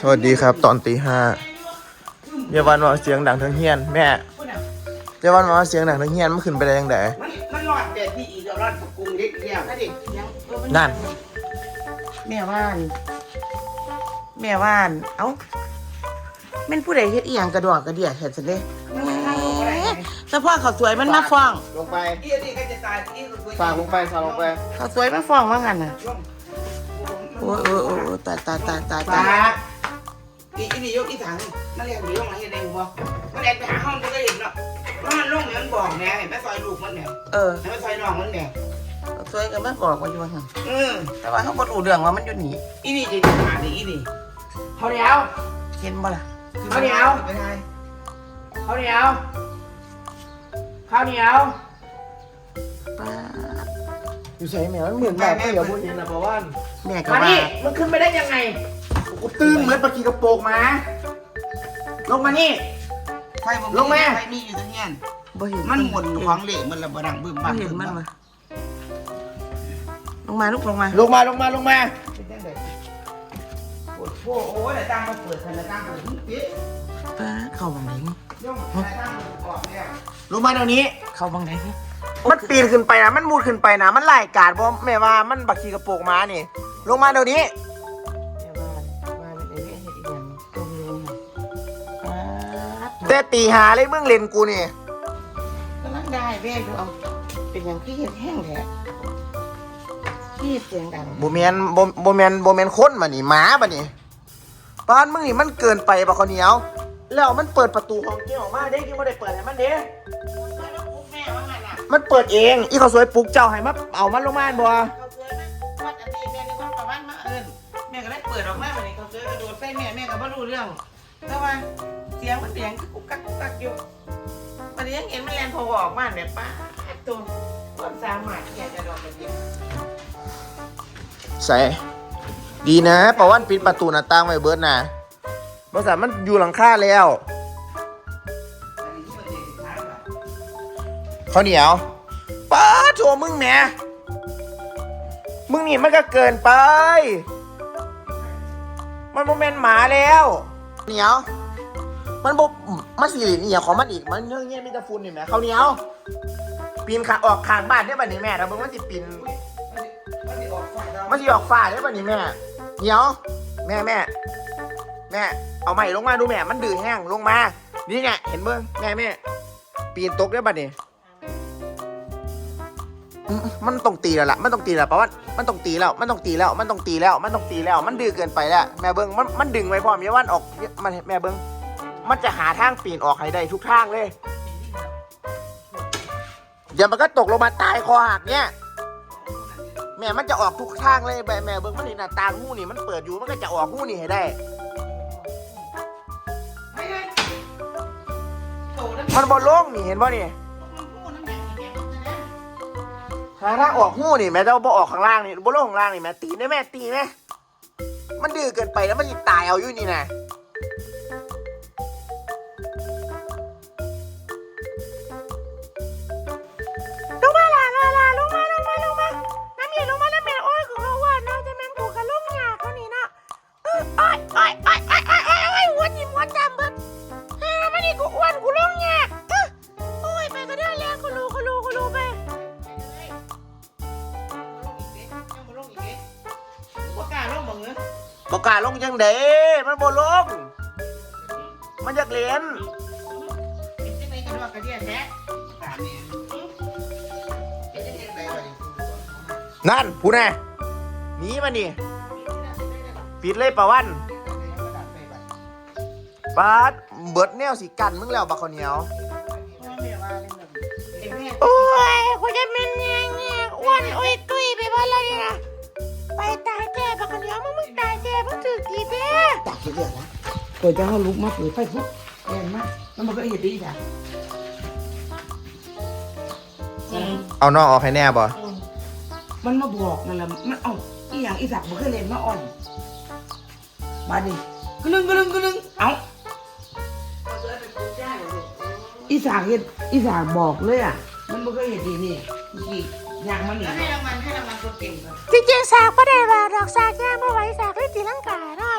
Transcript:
สวัสดีครับตอนตีห้าเยาวันว่าเสียงดังทั้งเฮียนแม่เยาวันว่าเสียงดังทั้งเฮียนมันขึ้นไปได้ยังไงมันมันรอดแต่ที่อีกแล้วรอดกรุงเล็กเดียวนั่นดิยังเออมันั่นแม่ว่านแม่ว่านเอ้าแม่นผู้ใดเฮ็ดอีหยังกระดอกกระเดียเห็นสิเด้เฉพาะเขาวสวยมันมาฟ้องลงไปอีนี่ก็จะตายอีก็ฝากลงไปฝากลงไปเขาวสวยมาฟ้องว่างั้นน่ะ โอ้ยโอ้ยโอ้ยโอ้ยตายตายตายตายปาตายอีอีนี่ยกอีถังมันเรียกอยู่ยกมาเฮ็ดเองบ่มันแอบไปหาห้องมันก็เห็นเนาะว่ามันลงเนี่ยมันบอกแน่เห็นไหมซอยลูกมันเนี่ยเออให้มันซอยน้องมันเนี่ยเขาวสวยก็มาบอกว่าอยู่ว่างั้นเออแต่ว่าเขาบ่รู้เรื่องว่ามันอยู่นี่อีนี่จะหาดิอีนี่เขาเดียวเห็นบ่ล่ะเขาเดียวไปไงเขาเดียวข้าวเหนียวป้าด อยู่ใส่แม่มันเหมือนแบบไม่อย่าพูดเห็นนะเพราะว่าแม่ก็มาว่านี่มันขึ้นไปได้ยังไง กูตื้มเหมือนปลากีกระโปรงมา ลงมานี่ ไฟบ่ลงมา ไฟมีอยู่ตรงเนี้ยบ่เห็นมันหมุนของเหลวมันระเบิดดังบึ้มบ่บ้างเห็นมันมาลงมาลูกลงมา ลงมาลงมาลงมา เป็นจังไดโอ้โหโอ้ยแต่ตั้งมาเปิดธนาคารเปิดปิ๊ดป้าดเข้าบังไหนย่องธนาคารเปิดก่อนแล้วลงมาเดี๋ยวนี้ เข้าบังไหน มันปีนขึ้นไปนะ มันมุดขึ้นไปนะ มันไล่กาดเพราะแม่ว่ามันปลากีกระโปรงมานี่ ลงมาเดี๋ยวนี้แม่ว่าว่าเป็นไอ้เรื่องเฮ็ดอีกอย่างตรงลงป้าดแต่ตีหาเลยมึงเล่นกูนี่กำลังได้แม่ดูเอา เป็นอย่างที่เห็นแห้งแท้ที่เสียงดังโบเมนโบโบเมนโบเมนค้นมานี่หมาปะนี่บ้านมึงนี่มันเกินไปปะเขาวเหนียว แล้วมันเปิดประตูของเกี้ออกมาเด้ที่ไม่ได้เปิดให้มันเด้ มันเปิดเอง อีเขาวสวยปลุกเจ้าให้มาเอามันลงมาบ่เขาเคยมาวัดอันนี้แม่นี่ว่าประมาณมาเอิญแม่ก็ได้เปิดออกมาวันนี้เขาเคยกระโดดใส่แม่แม่ก็ไม่รู้เรื่องแต่ว่าเสียงมันเสียงกุกกักกุกกักอยู่วันนี้ยังเห็นมันแลนโผล่ออกมาเนี่ยป้าดตัวความสามารถที่จะโดดเป็นเดียวใส่ดีนะประวันปิดประตูหน้าต่างไว้เบิดนะบริษัทมันอยู่หลังคาแล้ว ขาวเหนียวป้าโถมึงแหมมึงนี่มันก็เกินไป มันโมเมนหมาแล้วเหนียว มันบบมันสีเหลืองเหี่ยวของมันอีก มันเรื่องเงี้ยมีแต่ฝุ่นนี่แหมเขาวเหนียว ปีนขาออกขางบ้านได้ป่ะนี่แม่ถ้ามึงมันสิปีนมันจะออกฝ่ายเรามันสิออกฝ้าได้ป่ะนี่แม่เหนียว แม่แม่แม่เอาใหม่ลงมาดูแม่ มันดื้อแห้งลงมา นี่ไงเห็นเบิ้งแม่แม่ปีนตกได้ป่ะนี่ มันต้องตีแล้วล่ะ มันต้องตีแล้วเพราะว่ามันต้องตีแล้ว มันต้องตีแล้ว มันต้องตีแล้ว มันต้องตีแล้ว มันดื้อเกินไปแล้ว แม่เบิ้งมัน มันดึงไว้พร้อมเยาวันออกมันแม่เบิ้งมันจะหาทางปีนออกให้ได้ทุกทางเลยเดี๋ยวมันก็ตกลงมาตายคอหักเนี่ยแม่มันจะออกทุกทางเลยแม่แม่เบิ้งมันนี่หน้าต่างหูนี่มันเปิดอยู่มันก็จะออกหูนี่ให้ได้ มันบอลงนี่เห็นป่ะนี่ หาทางออกหู้นี่แม่จะบอออกข้างล่างนี่บอลงข้างล่างนี่แม่ตีได้แม่ตีไหมมันดื้อเกินไปแล้วมันจะตายเอาอยู่นี่นะ บอกกล้าลงยังเด้มันบ่ลง มันอยากเรียนเป็นจังไดกันว่ากระเดียแท้ตามนี่เป็นจังไดไปนั่นผู้แน่หนีมานี่ปิดเลยประวันปาดเบิดแนวสิกันมึงแล้วบักข้าวเหนียวโอ้ย เปิดจะให้ลุกมาเปิดไฟปุ๊บแรงมากแล้วมันก็เห็นดีจ้ะเอาน้องออกให้แน่บ่มันมาบอกนั่นแหละมันเอ้าอีหยังอีสักมันเคยเล่นมาอ่อนมาดิกลึงกลึงกลึงเอ้าอีสากเห็นอีสากบอกเลยอะ มันไม่เคยเห็นดีนี่เมื่อกี้ยางมันหนีให้รางวัลให้รางวัลคนเก่งก่อนจริงๆสากไม่ได้ว่าดอกสากย่ามาไว้สากได้ตีลังกานะ